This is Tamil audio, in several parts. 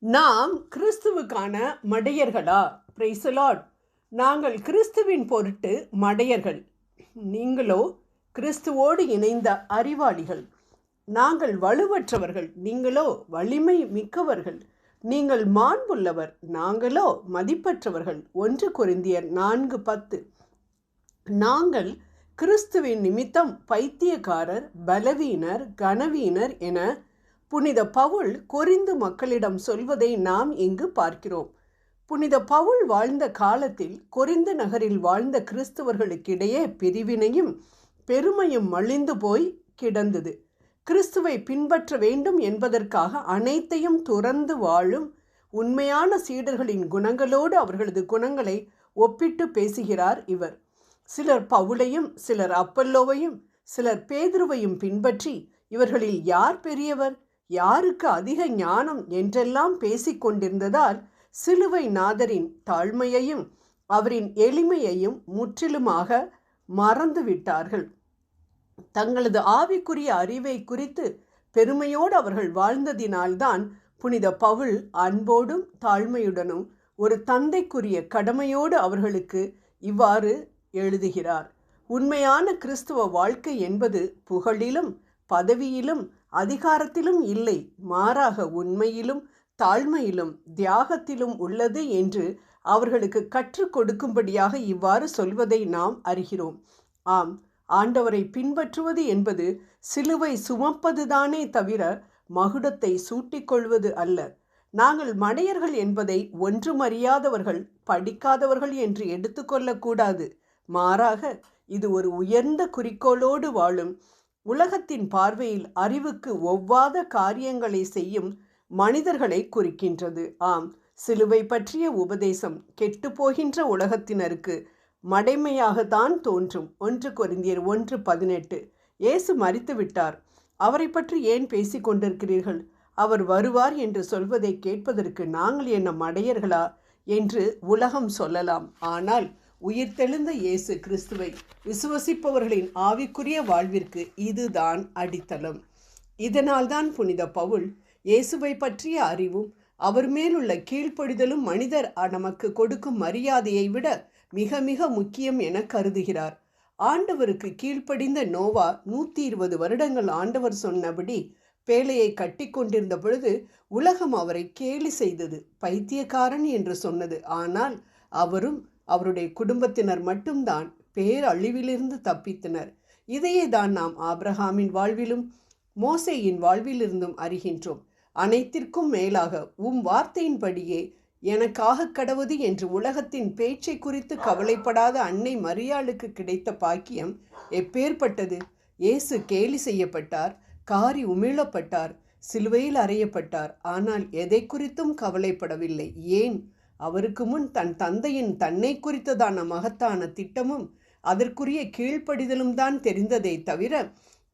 நாம் கிறிஸ்துவுக்கான மடையர்களா? பிரைசலாட் நாங்கள் கிறிஸ்துவின் பொருட்டு மடையர்கள். நீங்களோ கிறிஸ்துவோடு இணைந்த அறிவாளிகள். நாங்கள் வலுவற்றவர்கள். நீங்களோ வலிமை மிக்கவர்கள். நீங்கள் மாண்புள்ளவர். நாங்களோ மதிப்பற்றவர்கள். ஒன்று கொரிந்தியர் நான்கு பத்து. நாங்கள் கிறிஸ்துவின் நிமித்தம் பைத்தியக்காரர் பலவீனர் கனவீனர் என புனித பவுல் கொரிந்து மக்களிடம் சொல்வதை நாம் இங்கு பார்க்கிறோம். புனித பவுல் வாழ்ந்த காலத்தில் கொரிந்து நகரில் வாழ்ந்த கிறிஸ்தவர்களுக்கிடையே பிரிவினையும் பெருமையும் மலிந்து போய் கிடந்தது. கிறிஸ்துவை பின்பற்ற வேண்டும் என்பதற்காக அனைத்தையும் துறந்து வாழும் உண்மையான சீடர்களின் குணங்களோடு அவர்களது குணங்களை ஒப்பிட்டு பேசுகிறார் இவர். சிலர் பவுலையும் சிலர் அப்பல்லோவையும் சிலர் பேதுருவையும் பின்பற்றி இவர்களில் யார் பெரியவர்? யாருக்கு அதிக ஞானம் என்றெல்லாம் பேசிக்கொண்டிருந்ததால் சிலுவை நாதரின் தாழ்மையையும் அவரின் எளிமையையும் முற்றிலுமாக மறந்துவிட்டார்கள். தங்களது ஆவிக்குரிய அறிவை குறித்து பெருமையோடு அவர்கள் வாழ்ந்ததினால்தான் புனித பவுல் அன்போடும் தாழ்மையுடனும் ஒரு தந்தைக்குரிய கடமையோடு அவர்களுக்கு இவ்வாறு எழுதுகிறார். உண்மையான கிறிஸ்துவ வாழ்க்கை என்பது புகழிலும் பதவியிலும் அதிகாரத்திலும் இல்லை மாறாக உண்மையிலும் தாழ்மையிலும் தியாகத்திலும் உள்ளது என்று அவர்களுக்கு கற்றுக் கொடுக்கும்படியாக இவ்வாறு சொல்வதை நாம் அறிகிறோம். ஆம் ஆண்டவரை பின்பற்றுவது என்பது சிலுவை சுமப்பதுதானே தவிர மகுடத்தை சூட்டிக்கொள்வது அல்ல. நாங்கள் மடையர்கள் என்பதை ஒன்றுமறியாதவர்கள் படிக்காதவர்கள் என்று எடுத்துக்கொள்ளக்கூடாது மாறாக இது ஒரு உயர்ந்த குறிக்கோளோடு வாழும் உலகத்தின் பார்வையில் அறிவுக்கு ஒவ்வாத காரியங்களை செய்யும் மனிதர்களை குறிக்கின்றது. ஆம் சிலுவை பற்றிய உபதேசம் கெட்டுப்போகின்ற உலகத்தினருக்கு மடைமையாகத்தான் தோன்றும். ஒன்று கொரிந்தியர் ஒன்று பதினெட்டு. இயேசு மறித்து விட்டார் அவரை பற்றி ஏன் பேசிக்கொண்டிருக்கிறீர்கள் அவர் வருவார் என்று சொல்வதை கேட்பதற்கு நாங்கள் என்ன மடையர்களா? என்று உலகம் சொல்லலாம். ஆனால் உயிர்த்தெழுந்த இயேசு கிறிஸ்துவை விசுவசிப்பவர்களின் ஆவிக்குரிய வாழ்விற்கு இதுதான் அடித்தளம். இதனால்தான் புனித பவுல் இயேசுவை பற்றிய அறிவும் அவர் மேலுள்ள கீழ்ப்படிதலும் மனிதர் நமக்கு கொடுக்கும் மரியாதையை விட மிக மிக முக்கியம் என கருதுகிறார். ஆண்டவருக்கு கீழ்ப்படிந்த நோவா நூற்றி இருபது வருடங்கள் ஆண்டவர் சொன்னபடி பேழையை கட்டி கொண்டிருந்த பொழுது உலகம் அவரை கேலி செய்தது பைத்தியக்காரன் என்று சொன்னது. ஆனால் அவரும் அவருடைய குடும்பத்தினர் மட்டும்தான் பேரழிவிலிருந்து தப்பித்தனர். இதையே தான் நாம் ஆப்ரஹாமின் வாழ்விலும் மோசையின் வாழ்விலிருந்தும் அறிகின்றோம். அனைத்திற்கும் மேலாக உம் வார்த்தையின்படியே எனக்காக கடவுது என்று உலகத்தின் பேச்சை குறித்து கவலைப்படாத அன்னை மரியாளுக்கு கிடைத்த பாக்கியம் எப்பேற்பட்டது? இயேசு கேலி செய்யப்பட்டார் காரி உமிழப்பட்டார் சிலுவையில் அறையப்பட்டார். ஆனால் எதை குறித்தும் கவலைப்படவில்லை. ஏன்? அவருக்கு முன் தன் தந்தையின் தன்னை குறித்ததான மகத்தான திட்டமும் அதற்குரிய கீழ்ப்படிதலும் தான் தெரிந்ததை தவிர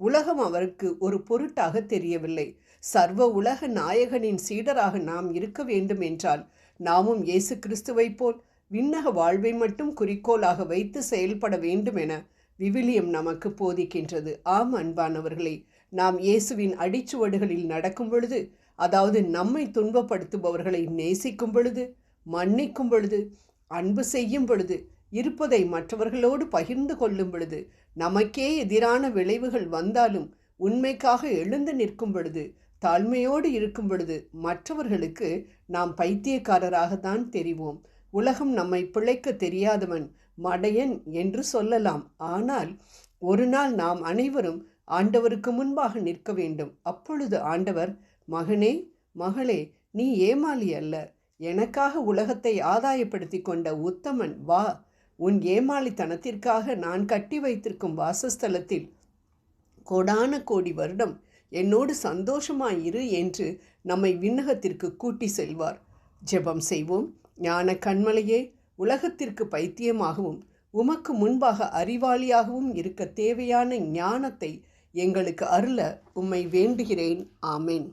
உலகம் அவருக்கு ஒரு பொருட்டாக தெரியவில்லை. சர்வ உலக நாயகனின் சீடராக நாம் இருக்க வேண்டும் என்றால் நாமும் இயேசு கிறிஸ்துவை போல் விண்ணக வாழ்வை மட்டும் குறிக்கோளாக வைத்து செயல்பட வேண்டும் என விவிலியம் நமக்கு போதிக்கின்றது. ஆம் அன்பானவர்களே நாம் இயேசுவின் அடிச்சுவடுகளில் நடக்கும் பொழுது அதாவது நம்மை துன்பப்படுத்துபவர்களை நேசிக்கும் பொழுது மன்னிக்கும் பொழுது அன்பு செய்யும் பொழுது இருப்பதை மற்றவர்களோடு பகிர்ந்து கொள்ளும் பொழுது நமக்கே எதிரான விளைவுகள் வந்தாலும் உண்மைக்காக எழுந்து நிற்கும் பொழுது தாழ்மையோடு இருக்கும் பொழுது மற்றவர்களுக்கு நாம் பைத்தியக்காரராகத்தான் தெரிவோம். உலகம் நம்மை பிழைக்க தெரியாதவன் மடையன் என்று சொல்லலாம். ஆனால் ஒரு நாள் நாம் அனைவரும் ஆண்டவருக்கு முன்பாக நிற்க வேண்டும். அப்பொழுது ஆண்டவர் மகனே மகளே நீ ஏமாளி அல்ல எனக்காக உலகத்தை ஆதாயப்படுத்தி கொண்ட உத்தமன் வா. உன் ஏமாளித்தனத்திற்காக நான் கட்டி வைத்திருக்கும் வாசஸ்தலத்தில் கோடான கோடி வருடம் என்னோடு சந்தோஷமாயிரு என்று நம்மை விண்ணகத்திற்கு கூட்டி செல்வார். ஜெபம் செய்வோம். ஞான கண்மலையே உலகத்திற்கு பைத்தியமாகவும் உமக்கு முன்பாக அறிவாளியாகவும் இருக்க தேவையான ஞானத்தை எங்களுக்கு அருள உம்மை வேண்டுகிறேன். ஆமேன்.